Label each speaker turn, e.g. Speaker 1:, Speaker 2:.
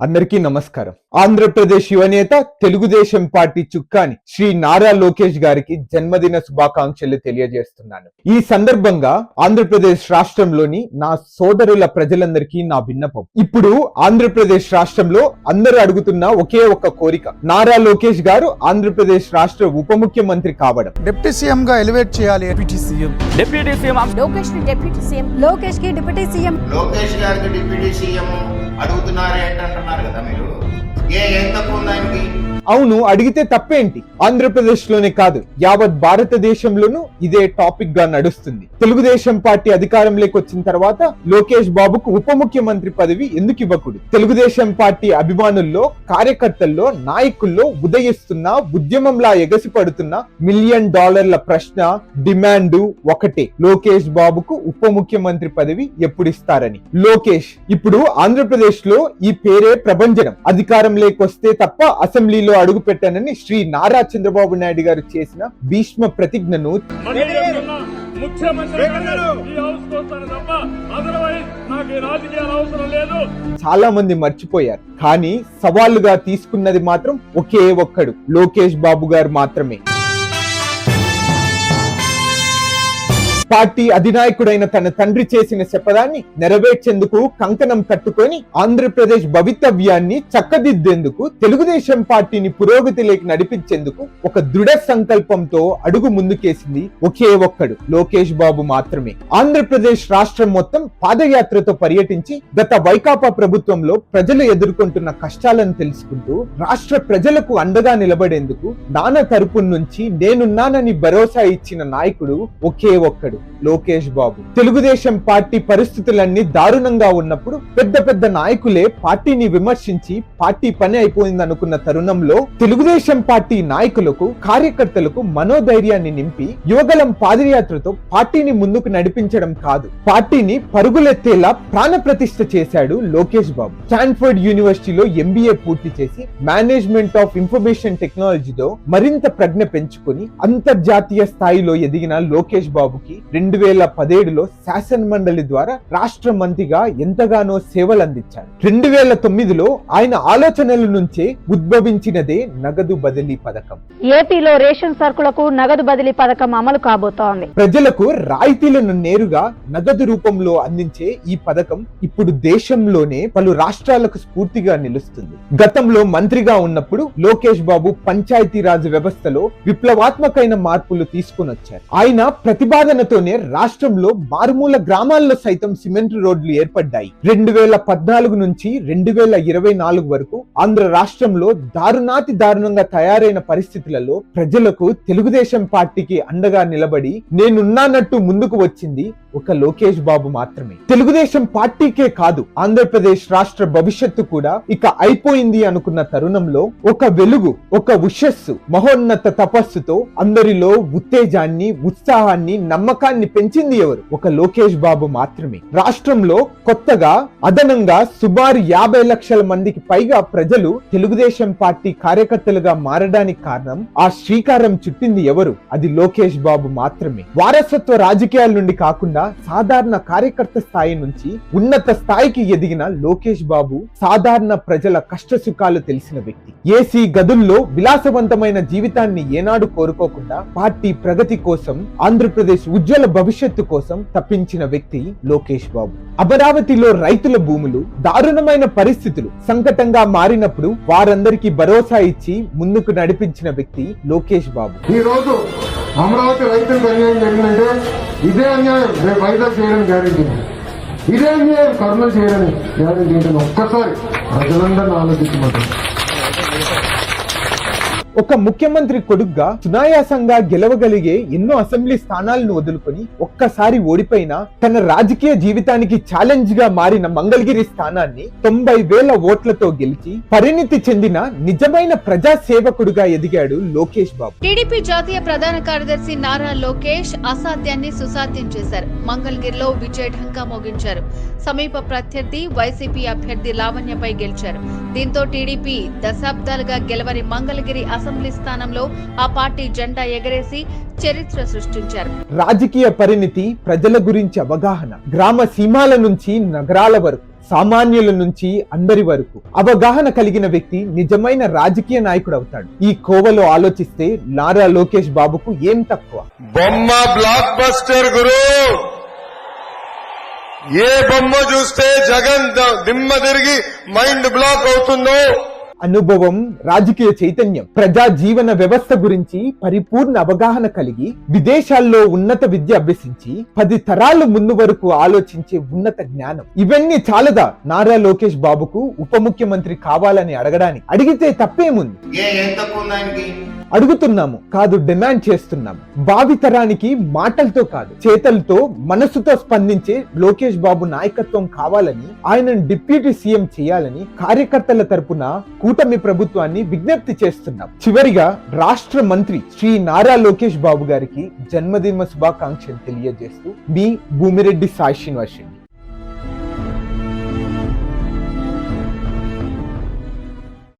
Speaker 1: అందరికీ నమస్కారం. ఆంధ్రప్రదేశ్ యువనేత తెలుగుదేశం పార్టీ చుక్కాని శ్రీ నారా లోకేష్ గారికి జన్మదిన శుభాకాంక్షలు తెలియజేస్తున్నాను. ఈ సందర్భంగా ఆంధ్రప్రదేశ్ రాష్ట్రంలోని నా సోదరుల ప్రజలందరికీ నా విన్నపం. ఇప్పుడు ఆంధ్రప్రదేశ్ రాష్ట్రంలో అందరూ అడుగుతున్న ఒకే ఒక కోరిక. నారా లోకేష్ గారు ఆంధ్రప్రదేశ్ రాష్ట్ర ఉప ముఖ్యమంత్రి కావడం.
Speaker 2: డిప్యూటీ సీఎం గా ఎలివేట్ చేయాలి. డిప్యూటీ సీఎం
Speaker 3: డిప్యూటీ సీఎం
Speaker 4: లోకేష్ని డిప్యూటీ సీఎం లోకేష్కి డిప్యూటీ సీఎం
Speaker 5: లోకేష్ గారికి డిప్యూటీ సీఎం అడుగుతున్నారే అంటున్నారు కదా మీరు?
Speaker 1: అవును అడిగితే తప్పేంటి? ఆంధ్రప్రదేశ్లోనే కాదు యావత్ భారతదేశంలోనూ ఇదే టాపిక్గా నడుస్తుంది. తెలుగుదేశం పార్టీ అధికారంలోకి వచ్చిన తర్వాత లోకేష్ బాబుకు ఉప ముఖ్యమంత్రి పదవి ఎందుకు ఇవ్వకూడదు? తెలుగుదేశం పార్టీ అభిమానుల్లో కార్యకర్తల్లో నాయకుల్లో ఉదయిస్తున్న ఉద్యమంలా ఎగసిపడుతున్న మిలియన్ డాలర్ల ప్రశ్న డిమాండ్ ఒకటే. లోకేష్ బాబుకు ఉప ముఖ్యమంత్రి పదవి ఎప్పుడు ఇస్తారని లోకేష్ ఇప్పుడు ఆంధ్రప్రదేశ్లో ఈ పేరే ప్రభంజనం. అధికారంలోకి వస్తే తప్ప అసెంబ్లీలో అడుగు పెట్టానని శ్రీ నారా చంద్రబాబు నాయుడు గారు చేసిన భీష్మ ప్రతిజ్ఞను చాలా మంది మర్చిపోయారు కానీ సవాలుగా తీసుకున్నది మాత్రం ఒకే ఒక్కడు లోకేష్ బాబు గారు మాత్రమే. పార్టీ అధినాయకుడైన తన తండ్రి చేసిన శపథాన్ని నెరవేర్చేందుకు కంకణం కట్టుకొని ఆంధ్రప్రదేశ్ భవితవ్యాన్ని చక్కదిద్దేందుకు తెలుగుదేశం పార్టీని పురోగతిలోకి నడిపించేందుకు ఒక దృఢ సంకల్పంతో అడుగు ముందుకేసింది ఒకే ఒక్కడు లోకేష్ బాబు మాత్రమే. ఆంధ్రప్రదేశ్ రాష్ట్రం మొత్తం పాదయాత్రతో పర్యటించి గత వైకాపా ప్రభుత్వంలో ప్రజలు ఎదుర్కొంటున్న కష్టాలను తెలుసుకుంటూ రాష్ట్ర ప్రజలకు అండగా నిలబడేందుకు నాన్న తరపు నుంచి నేనున్నానని భరోసా ఇచ్చిన నాయకుడు ఒకే ఒక్కడు. లోకేష్ బాబు. తెలుగుదేశం పార్టీ పరిస్థితులన్నీ దారుణంగా ఉన్నప్పుడు పెద్ద పెద్ద నాయకులే పార్టీని విమర్శించి పార్టీ పని అయిపోయింది అనుకున్న తరుణంలో తెలుగుదేశం పార్టీ నాయకులకు కార్యకర్తలకు మనోధైర్యాన్ని నింపి యువగలం పాదయాత్రతో పార్టీని ముందుకు నడిపించడం కాదు. పార్టీని పరుగులెత్తేలా ప్రాణ ప్రతిష్ఠ చేశాడు లోకేష్ బాబు. స్టాన్ఫర్డ్ యూనివర్సిటీలో ఎంబీఏ పూర్తి చేసి మేనేజ్మెంట్ ఆఫ్ ఇన్ఫర్మేషన్ టెక్నాలజీతో మరింత ప్రజ్ఞ పెంచుకొని అంతర్జాతీయ స్థాయిలో ఎదిగిన లోకేష్ బాబుకి రెండు వేల పదేడులో శాసన మండలి ద్వారా రాష్ట్ర మంత్రిగా ఎంతగానో సేవలు అందించారు రెండు వేల తొమ్మిదిలో ఆయన ఆలోచనల నుంచే ఉద్భవించినదే నగదు బదిలీ పథకం.
Speaker 4: ఏపీలో రేషన్ సరుకులకు నగదు బదిలీ పథకం అమలు కాబోతోంది.
Speaker 1: ప్రజలకు రాయితీలను నేరుగా నగదు రూపంలో అందించే ఈ పథకం ఇప్పుడు దేశంలోనే పలు రాష్ట్రాలకు స్ఫూర్తిగా నిలుస్తుంది. గతంలో మంత్రిగా ఉన్నప్పుడు లోకేష్ బాబు పంచాయతీరాజ్ వ్యవస్థలో విప్లవాత్మకమైన మార్పులు తీసుకుని వచ్చారు ఆయన ప్రతిపాదనతోనే రాష్ట్రంలో మారుమూల గ్రామాల్లో సైతం సిమెంట్ రోడ్లు ఏర్పడ్డాయి. రెండు వేల పద్నాలుగు నుంచి రెండు వేల ఇరవై నాలుగు వరకు ఆంధ్ర రాష్ట్రంలో దారుణాతి దారుణంగా తయారైన పరిస్థితులలో ప్రజలకు తెలుగుదేశం పార్టీకి అండగా నిలబడి నేనున్నానట్టు ముందుకు వచ్చింది ఒక లోకేష్ బాబు మాత్రమే. తెలుగుదేశం పార్టీకే కాదు ఆంధ్రప్రదేశ్ రాష్ట్ర భవిష్యత్తు కూడా ఇక అయిపోయింది అనుకున్న తరుణంలో ఒక వెలుగు ఒక ఉషస్సు మహోన్నత తపస్సుతో అందరిలో ఉత్తేజాన్ని ఉత్సాహాన్ని నమ్మకాన్ని పెంచింది ఎవరు? ఒక లోకేష్ బాబు మాత్రమే. రాష్ట్రంలో కొత్తగా అదనంగా సుమారు యాభై లక్షల మందికి పైగా ప్రజలు తెలుగుదేశం పార్టీ కార్యకర్తలుగా మారడానికి కారణం ఆ శ్రీకారం చుట్టింది ఎవరు? అది లోకేష్ బాబు మాత్రమే. వారసత్వ రాజకీయాల నుండి కాకుండా సాధారణ కార్యకర్త స్థాయి నుంచి ఉన్నత స్థాయికి ఎదిగిన లోకేష్ బాబు సాధారణ ప్రజల కష్ట సుఖాలు తెలిసిన వ్యక్తి. ఏసీ గదుల్లో విలాసవంతమైన జీవితాన్ని ఏనాడు కోరుకోకుండా పార్టీ ప్రగతి కోసం ఆంధ్రప్రదేశ్ ఉజ్వల భవిష్యత్తు కోసం తప్పించిన వ్యక్తి లోకేష్ బాబు. అమరావతిలో రైతుల భూములు దారుణమైన పరిస్థితులు సంకటంగా మారినప్పుడు వారందరికీ భరోసా ఇచ్చి ముందుకు నడిపించిన వ్యక్తి లోకేష్ బాబు.
Speaker 6: ఈ రోజు అమరావతి రైతులకు అన్యాయం జరిగిందంటే ఇదే అన్యాయం రేపు వైజాగ్ చేయడం గ్యారెంటీ ఇదే అన్యాయం కర్నూలు చేయడం గ్యారెంటీ ఒక్కసారి ప్రజలందరినీ ఆలోచించమంటారు.
Speaker 1: ఒక ముఖ్యమంత్రి కొడుగ్గా సునాయాసంగా గెలవగలిగే ఎన్నో అసెంబ్లీ స్థానాలను వదులుకొని ఒక్కసారి ఓడిపోయిన తన రాజకీయ జీవితానికి ఛాలెంజ్గా మారిన మంగళగిరి స్థానాన్ని తొంభై వేల ఓట్లతో గెలిచి పరిణితి చెందిన నిజమైన ప్రజా సేవకుడుగా ఎదిగాడు లోకేష్ బాబు.
Speaker 7: టీడీపీ జాతీయ ప్రధాన కార్యదర్శి నారా లోకేష్ అసాధ్యాన్ని సుసాధ్యం చేశారు. మంగళగిరిలో విజయ ఢంకా మోగించారు. సమీప ప్రత్యర్థి వైసీపీ అభ్యర్థి లావణ్యపై గెలిచారు. దీంతో టీడీపీ దశాబ్దాలుగా గెలవని మంగళగిరి అసెంబ్లీ స్థానంలో ఆ పార్టీ జెండా ఎగరేసి చరిత్ర సృష్టించారు.
Speaker 1: రాజకీయ పరిణితి ప్రజల గురించి అవగాహన గ్రామ సీమాల నుంచి నగరాల వరకు సామాన్యుల నుంచి అందరి వరకు. అవగాహన కలిగిన వ్యక్తి నిజమైన రాజకీయ నాయకుడు అవుతాడు. ఈ కోవలో ఆలోచిస్తే నారా లోకేష్ బాబుకు ఏం తక్కువ?
Speaker 3: బొమ్మ బ్లాక్ బస్టర్ గురు! ఏ బొమ్మ చూస్తే జగన్ దిమ్మ తిరిగి మైండ్ బ్లాక్ అవుతుందో?
Speaker 1: అనుభవం రాజకీయ చైతన్యం ప్రజా జీవన వ్యవస్థ గురించి పరిపూర్ణ అవగాహన కలిగి విదేశాల్లో ఉన్నత విద్య అభ్యసించి పది తరాలు ముందు వరకు ఆలోచించే ఉన్నత జ్ఞానం. ఇవన్నీ చాలదా? నారా లోకేష్ బాబుకు ఉప ముఖ్యమంత్రి కావాలని అడగడానికి. అడిగితే తప్పేముంది? అడుగుతున్నాము కాదు డిమాండ్ చేస్తున్నాము. భావితరానికి మాటలతో కాదు చేతలతో మనసుతో స్పందించే లోకేష్ బాబు నాయకత్వం కావాలని ఆయనను డిప్యూటీ సీఎం చేయాలని కార్యకర్తల తరపున కూటమి ప్రభుత్వాన్ని విజ్ఞప్తి చేస్తున్నాం. చివరిగా రాష్ట్ర మంత్రి శ్రీ నారా లోకేష్ బాబు గారికి జన్మదిన శుభాకాంక్షలు తెలియజేస్తూ మీ భూమిరెడ్డి సాయి శ్రీనివాస్